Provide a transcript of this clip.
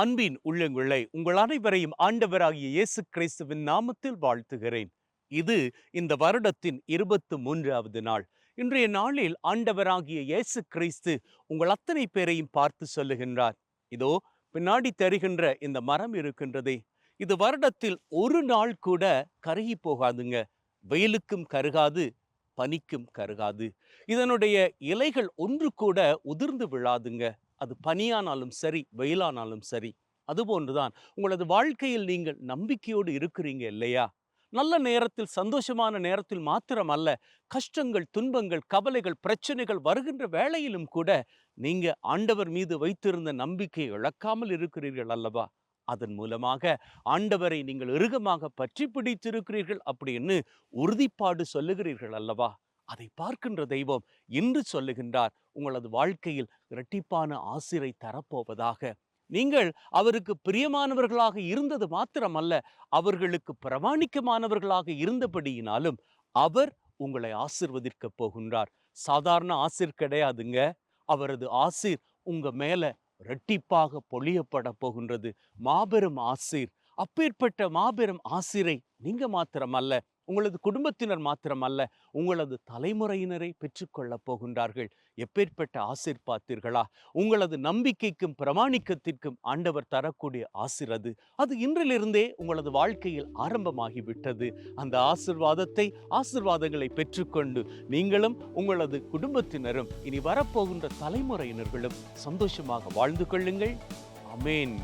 அன்பின் உள்ளங்களை உங்கள் அனைவரையும் ஆண்டவராகிய இயேசு கிறிஸ்துவின் நாமத்தில் வாழ்த்துகிறேன். இது இந்த வருடத்தின் இருபத்து மூன்றாவது நாள். இன்றைய நாளில் ஆண்டவராகிய இயேசு கிறிஸ்து உங்கள் அத்தனை பேரையும் பார்த்து சொல்லுகின்றார். இதோ பின்னாடி தருகின்ற இந்த மரம் இருக்கின்றதே. இது வருடத்தில் ஒரு நாள் கூட கருகி போகாதுங்க. வெயிலுக்கும் கருகாது பனிக்கும் கருகாது. இதனுடைய இலைகள் ஒன்று கூட உதிர்ந்து விழாதுங்க. அது பனியானாலும் சரி வெயிலானாலும் சரி அதுபோன்றுதான் உங்களது வாழ்க்கையில் நீங்கள் நம்பிக்கையோடு இருக்கிறீங்க இல்லையா? நல்ல நேரத்தில் சந்தோஷமான நேரத்தில் மாத்திரம் அல்ல கஷ்டங்கள் துன்பங்கள் கவலைகள் பிரச்சனைகள் வருகின்ற வேளையிலும் கூட நீங்க ஆண்டவர் மீது வைத்திருந்த நம்பிக்கை இழக்காமல் இருக்கிறீர்கள் அல்லவா? அதன் மூலமாக ஆண்டவரை நீங்கள் இறுகமாக பற்றி பிடித்திருக்கிறீர்கள் அப்படின்னு உறுதிப்பாடு சொல்லுகிறீர்கள் அல்லவா? அதை பார்க்கின்ற தெய்வம் இன்று சொல்லுகின்றார். உங்களது வாழ்க்கையில் இரட்டிப்பான ஆசிரை தரப்போவதாக. நீங்கள் அவருக்கு பிரியமானவர்களாக இருந்தது மாத்திரமல்ல அவர்களுக்கு பிரமாணிக்கமானவர்களாக இருந்தபடியினாலும் அவர் உங்களை ஆசிர்வதிக்க போகின்றார். சாதாரண ஆசிர் கிடையாதுங்க. அவரது ஆசிர் உங்க மேல ரெட்டிப்பாக பொழியப்பட போகின்றது. மாபெரும் ஆசிர். அப்பேற்பட்ட மாபெரும் ஆசிரை நீங்க மாத்திரமல்ல உங்களது குடும்பத்தினர் மாத்திரமல்ல உங்களது தலைமுறையினரை பெற்றுக்கொள்ளப் போகின்றார்கள். எப்பேற்பட்ட ஆசிர் பார்த்தீர்களா? உங்களது நம்பிக்கைக்கும் பிரமாணிக்கத்திற்கும் ஆண்டவர் தரக்கூடிய ஆசிரது அது. அது இன்றிலிருந்தே உங்களது வாழ்க்கையில் ஆரம்பமாகிவிட்டது. அந்த ஆசிர்வாதத்தை ஆசிர்வாதங்களை பெற்றுக்கொண்டு நீங்களும் உங்களது குடும்பத்தினரும் இனி வரப்போகின்ற தலைமுறையினர்களும் சந்தோஷமாக வாழ்ந்து கொள்ளுங்கள். அமேன்